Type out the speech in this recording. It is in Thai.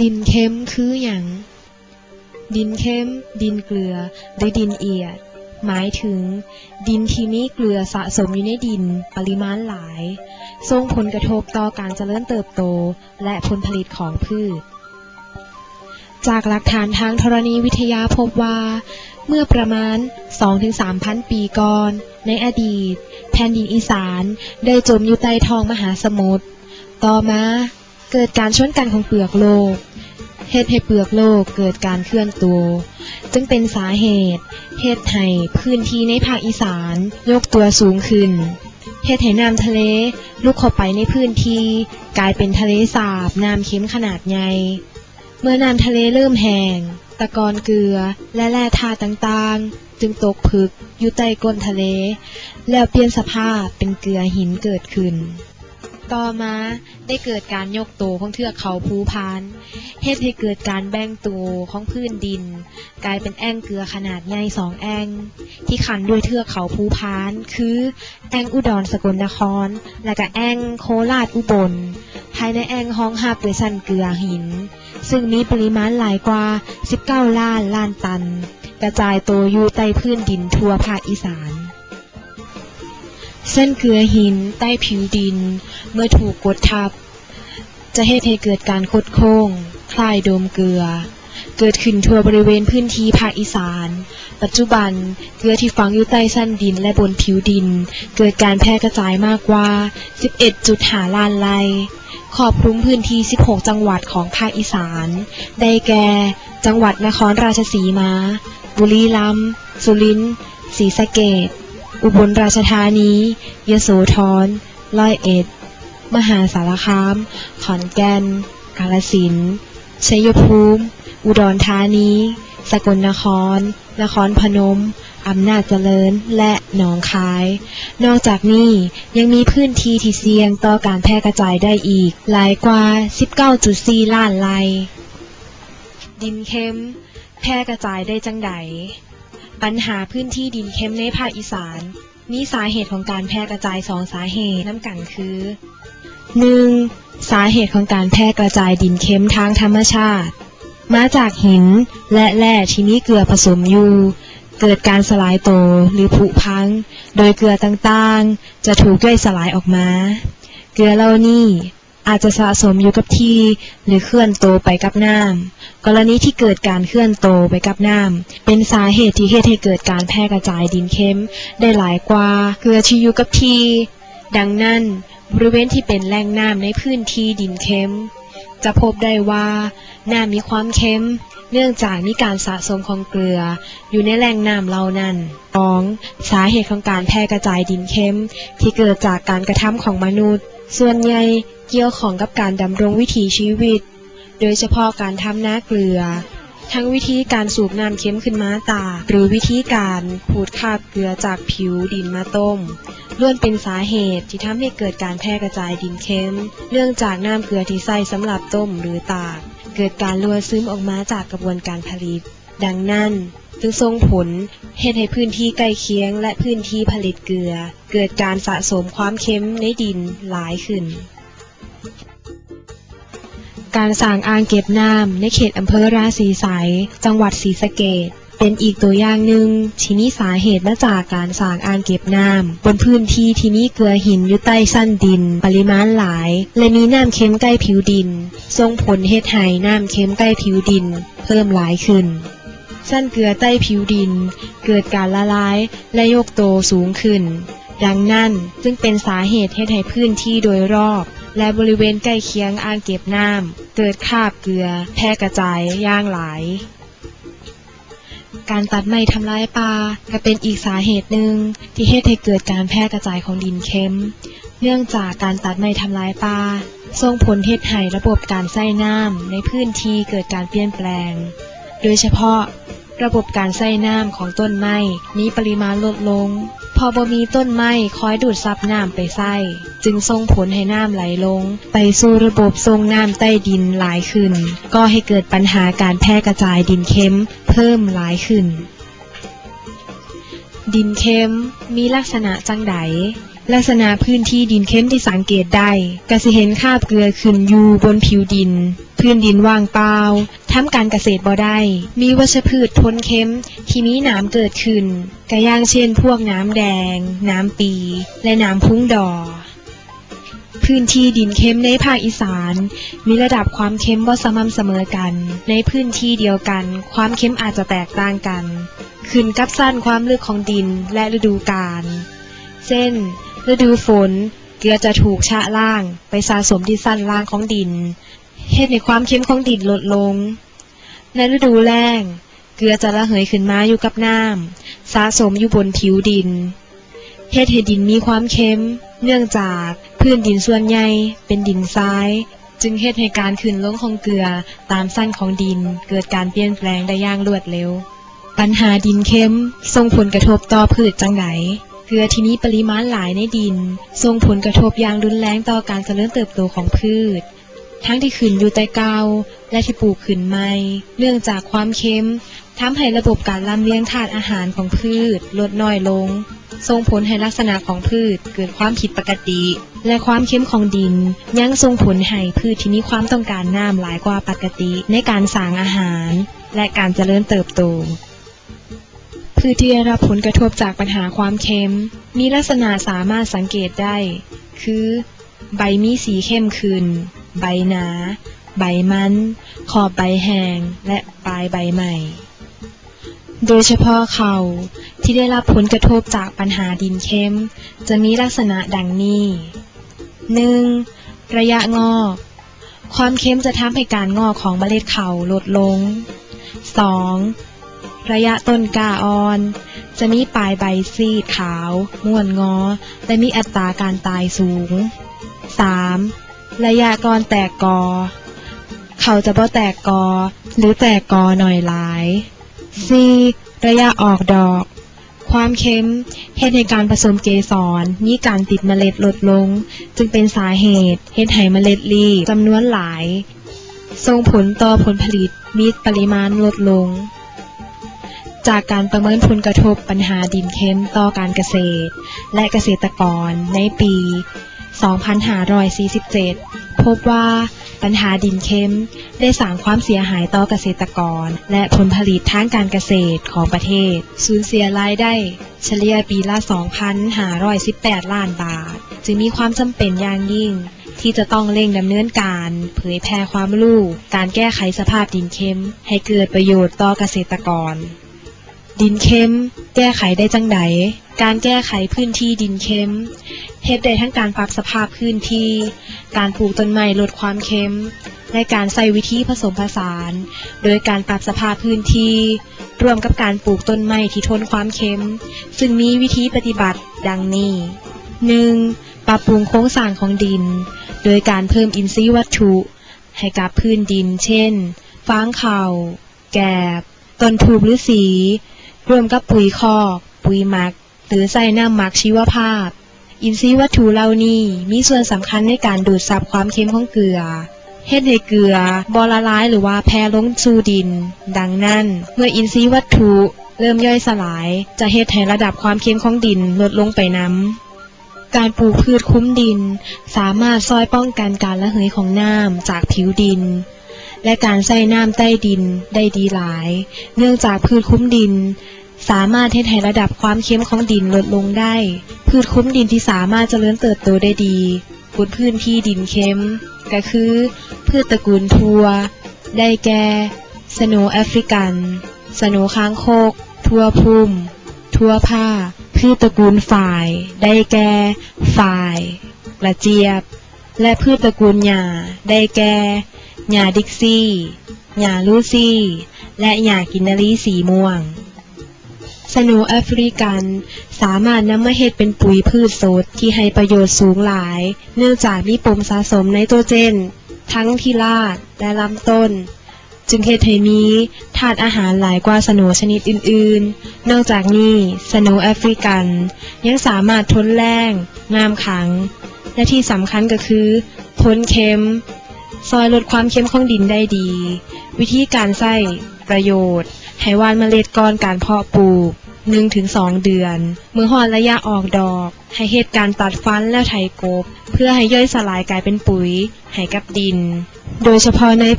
ดินเค็มคืออย่างดินเค็มดินเกลือ หรือดินเอียด หมายถึง ดินที่มีเกลือสะสมอยู่ในดินปริมาณหลาย ส่งผลกระทบต่อการเจริญเติบโตและผลผลิตของพืช จากหลักฐานทางธรณีวิทยาพบว่า เมื่อประมาณ 2-3 พันปีก่อน ในอดีต แผ่นดินอีสานได้จมอยู่ใต้ท้องมหาสมุทร ต่อมา เกิดการชนกันของเปลือกโลกเหตุให้เปลือกโลกเกิดการเคลื่อนตัว จึงเป็นสาเหตุเหตุให้พื้นที่ในภาคอีสานยกตัวสูงขึ้นเหตุให้น้ำทะเลลุกเข้าไปในพื้นที่กลายเป็นทะเลสาบน้ำเค็มขนาดใหญ่เมื่อน้ำทะเลเริ่มแห้งตะกอนเกลือและแร่ธาตุต่างๆ จึงตกผึกอยู่ใต้ก้นทะเล แล้วเปลี่ยนสภาพเป็นเกลือหินเกิดขึ้น ต่อมาได้เกิดการยกตัวของเทือกเขาภูพานเหตุให้เกิดการแบ่งตัวของพื้นดิน กลายเป็นแอ่งเกลือขนาดใหญ่สองแอ่งที่ขันด้วยเทือกเขาภูพานคือแอ่งอุดรสกลนคร และก็แอ่งโคราชอุบล ภายในแอ่งห้องหับด้วยชั้นเกลือหิน ซึ่งมีปริมาณหลายกว่า 19 ล้านล้านตัน กระจายตัวอยู่ใต้พื้นดินทั่วภาคอีสาน เส้นเกลือหินใต้ผิวดิน เมื่อถูกกดทับ จะเหตุให้เกิดการคดโค้ง คล้ายโดมเกลือ เกิดขึ้นทั่วบริเวณพื้นที่ภาคอีสาน ปัจจุบันเกลือที่ฝังอยู่ใต้ชั้นดินและบนผิวดิน เกิดการแพร่กระจายมากกว่า 11.5 ล้านไร่ครอบคลุมพื้นที่ 16 จังหวัดของภาคอีสาน ได้แก่ จังหวัดนครราชสีมา บุรีรัมย์ สุรินทร์ ศรีสะเกษ อุบลราชธานี ยโสธร ร้อยเอ็ด มหาสารคาม ขอนแก่น กาฬสินธุ์ชัยภูมิ อุดรธานี สกลนคร นครพนม อำนาจเจริญ และหนองคาย นอกจากนี้ยังมีพื้นที่ที่เสี่ยงต่อการแพร่กระจายได้อีก หลายกว่า 19.4 ล้านไร่ดินเค็ม แพร่กระจายได้จังใด ปัญหาพื้นที่ดินเค็มในภาคอีสานมีสาเหตุของการแพร่กระจายสองสาเหตุน้ำกันคือ 1. สาเหตุของการแพร่กระจายดินเค็มทางธรรมชาติ มาจากหินและแร่ที่มีเกลือผสมอยู่เกิดการสลายตัวหรือผุพัง โดยเกลือต่างๆ จะถูกย่อยสลายออกมา เกลือเหล่านี้ อาจจะสะสมอยู่กับที่หรือเคลื่อนโตไปกับน้ำกรณีที่เกิดการเคลื่อนโตไปกับน้ำเป็นสาเหตุที่เหตุให้เกิดการแพร่กระจายดินเค็มได้หลายกว่าเกลือที่อยู่กับที่ดังนั้นบริเวณที่เป็นแหล่งน้ำในพื้นที่ดินเค็มจะพบได้ว่าน้ำมีความเค็มเนื่องจากมีการสะสมของเกลือ อยู่ในแหล่งน้ำเหล่านั้น 2. สาเหตุของการแพร่กระจายดินเค็มที่เกิดจากการกระทำของมนุษย์ ส่วนใหญ่เกี่ยวของกับการดำรงวิถีชีวิต โดยเฉพาะการทำนาเกลือ ทั้งวิธีการสูบน้ำเค็มขึ้นมาตา หรือวิธีการขูดคาบเกลือจากผิวดินมาต้มล้วนเป็นสาเหตุที่ทำให้เกิดการแพร่กระจายดินเค็ม เนื่องจากน้ำเกลือที่ใส่สำหรับต้มหรือตาก เกิดการรั่วซึมออกมาจากกระบวนการผลิต ดังนั้น จึงส่งผลเหตุให้พื้นที่ใกล้เคียงและพื้นที่ผลิตเกลือ เกิดการสะสมความเค็มในดินหลายขึ้น การสร้างอ่างเก็บน้ำในเขตอำเภอราศีสายจังหวัดศรีสะเกษเป็นอีกตัวอย่างหนึ่งที่มีสาเหตุมาจากการสร้างอ่างเก็บน้ำบนพื้นที่ที่มีเกลือหินอยู่ใต้ชั้นดิน ปริมาณหลาย และมีน้ำเค็มใกล้ผิวดินส่งผลเหตุให้น้ำเค็มใกล้ผิวดิน เพิ่มหลายขึ้น ชั้นเกลือใต้ผิวดิน เกิดการละลายและยกโตสูงขึ้น ดังนั้นจึงเป็นสาเหตุให้ให้พื้นที่โดยรอบ และบริเวณใกล้เคียงอ่างเก็บน้ำเกิดคาบเกลือ แพร่กระจายย่างหลาย การตัดไม้ทำลายป่าก็เป็นอีกสาเหตุหนึ่งที่เหตุให้เกิดการแพร่กระจายของดินเค็ม เนื่องจากการตัดไม้ทำลายป่าส่งผลเหตุให้ระบบการใส่น้ำในพื้นที่เกิดการเปลี่ยนแปลง โดยเฉพาะ ระบบการใส่น้ำของต้นไม้มีปริมาณลดลง พอบ่มีต้นไม้คอยดูดซับน้ำไปใส่จึงส่งผลให้น้ำไหลลง ไปสู่ระบบทรงน้ำใต้ดินหลายขึ้น ก็ให้เกิดปัญหาการแพร่กระจายดินเค็มเพิ่มหลายขึ้น ดินเค็มมีลักษณะจังใดลักษณะพื้นที่ดินเข้มที่สังเกตได้ก็สิเห็นคาบเกลือขึ้นอยู่บนผิวดิน พื้นดินว่างเปล่า ทำการเกษตรบ่ได้ มีวัชพืชทนเข้มที่มีนามเกิดขึ้นก็อย่างเช่นพวกน้ำแดง น้ำปี และน้ำพุ่งดอ พื้นที่ดินเข้มในภาคอีสาน มีระดับความเข้มบ่สม่ำเสมอกัน ในพื้นที่เดียวกัน ความเข้มอาจจะแตกต่างกัน ขึ้นกับสั้นความลึกของดินและฤดูกาล เช่น ฤดูฝนเกลือจะถูกชะล่าง ไปสะสมที่สั้นล่างของดิน เฮ็ดให้ความเข้มของดินลดลง ในฤดูแล้งเกลือจะระเหยขึ้นมาอยู่กับน้ำสะสมอยู่บนผิวดินเฮ็ดให้ดินมีความเค็ม เนื่องจากพื้นดินส่วนใหญ่เป็นดินทราย จึงเฮ็ดให้การขึ้นลงของเกลือตามสั้นของดินเกิดการเปลี่ยนแปลงได้อย่างรวดเร็ว ปัญหาดินเค็มส่งผลกระทบต่อพืชจังไดเกลือที่มีปริมาณหลายในดินส่งผลกระทบอย่างรุนแรงต่อการเจริญเติบโตของพืช ทั้งที่ขึ้นอยู่แต่เก่าและที่ปลูกขึ้นใหม่เนื่องจากความเค็มทำให้ระบบการลำเลียงธาตุอาหารของพืชลดน้อยลง ส่งผลให้ลักษณะของพืชเกิดความผิดปกติ และความเข้มของดิน ยังส่งผลให้พืชที่มีความต้องการน้ำหลายกว่าปกติในการสร้างอาหาร และการเจริญเติบโตพืชที่ได้รับผลกระทบจากปัญหาความเค็ม มีลักษณะสามารถสังเกตได้ คือ ใบมีสีเข้มขึ้น ใบหนา ใบมัน ขอบใบแห้งและปลายใบใหม่ โดยเฉพาะเขาที่ได้รับผลกระทบจากปัญหาดินเข้ม จะมีลักษณะดังนี้ 1. ระยะงอก ความเข้มจะทำให้การงอกของเมล็ดเขาลดลง 2. ระยะต้นกาอ่อน จะมีปลายใบซีดขาว ม่วนงอ และมีอัตราการตายสูง 3. ระยะก่อนแตกกอ เขาจะบ่แตกกอ หรือแตกกอหน่อยหลาย 4. ระยะออกดอก ความเค็มเหตุให้การผสมเกสรมีการติดเมล็ดลดลง จึงเป็นสาเหตุเหตุให้เมล็ดรีจำนวนหลาย ส่งผลต่อผลผลิตมีปริมาณลดลง จากการประเมินผลกระทบปัญหาดินเค็มต่อการเกษตร และเกษตรกรในปี 2547 พบว่าปัญหาดินเค็มได้สร้างความเสียหายต่อเกษตรกร และผลผลิตทางการเกษตรของประเทศ สูญเสียรายได้ เฉลี่ยปีละ 2,518 ล้านบาท จึงมีความจำเป็นอย่างยิ่งที่จะต้องเร่งดำเนินการเผยแพร่ความรู้ การแก้ไขสภาพดินเค็ม ให้เกิดประโยชน์ต่อเกษตรกร ดินเค็ม แก้ไขได้จังใดการแก้ไขพื้นที่ดินเค็มเฮ็ดได้ทั้งการปรับสภาพพื้นที่ การปลูกต้นไม้ลดความเค็ม และการใส่วิธีผสมผสาน โดยการปรับสภาพพื้นที่ รวมกับการปลูกต้นไม้ที่ทนความเค็ม ซึ่งมีวิธีปฏิบัติดังนี้ 1. ปรับปรุงโครงสร้างของดิน โดยการเพิ่มอินทรีย์วัตถุ ให้กับพื้นดิน เช่น ฟางเข่า แกบ ต้นทูบหรือสี รวมกับปุ๋ยคอกปุ๋ยหมัก หรือใส่น้ำหมักชีวภาพ อินทรีย์วัตถุเหล่านี้มีส่วนสำคัญในการดูดซับความเค็มของเกลือเฮ็ดให้เกลือบอละลายหรือว่าแพร่ลงสู่ดิน ดังนั้น เมื่ออินทรีย์วัตถุเริ่มย่อยสลาย จะเฮ็ดให้ระดับความเค็มของดินลดลงไปน้ำการปลูกพืชคุ้มดิน สามารถซอยป้องกันการระเหยของน้ำจากผิวดิน และการใส่น้ำใต้ดินได้ดีหลาย เนื่องจากพืชคุ้มดิน สามารถเฮ็ดให้ระดับความเค็มของดินลดลงได้ พืชคุ้มดินที่สามารถเจริญเติบโตได้ดีบนพื้นที่ดินเค็ม ก็คือ พืชตระกูลทัว ได้แก่สโนแอฟริกันสโนค้างโคก ทั่วพุ่ม ทั่วผ้า พืชตระกูลฝ่าย ได้แก่ฝ่ายกระเจี๊ยบ และพืชตระกูลหญ้าได้แก่ หญ้าดิกซี่หญ้าลูซี่ และหญ้ากินนารีสีม่วง สนว์แอฟริกัน สามารถนำมาเฮ็ดเป็นปุ๋ยพืชสดที่ให้ประโยชน์สูงหลาย เนื่องจากมีปมสะสมไนโตรเจน ทั้งที่รากและลำต้น จึงเฮ็ดให้มีธาตุอาหารหลายกว่าสนว์ชนิดอื่นๆ นอกจากนี้สนว์แอฟริกัน ยังสามารถทนแรงน้ำขัง และที่สำคัญก็คือทนเค็ม ซอยลดความเค็มของดินได้ดี วิธีการใส่ประโยชน์ให้หวานเมล็ดก่อนการเพาะปลูก 1-2 เดือน เมื่อหอดระยะออกดอก ให้เหตุการตัดฟันแล้วไถกบ เพื่อให้ย่อยสลายกลายเป็นปุ๋ยให้กับดิน โดยเฉพาะใน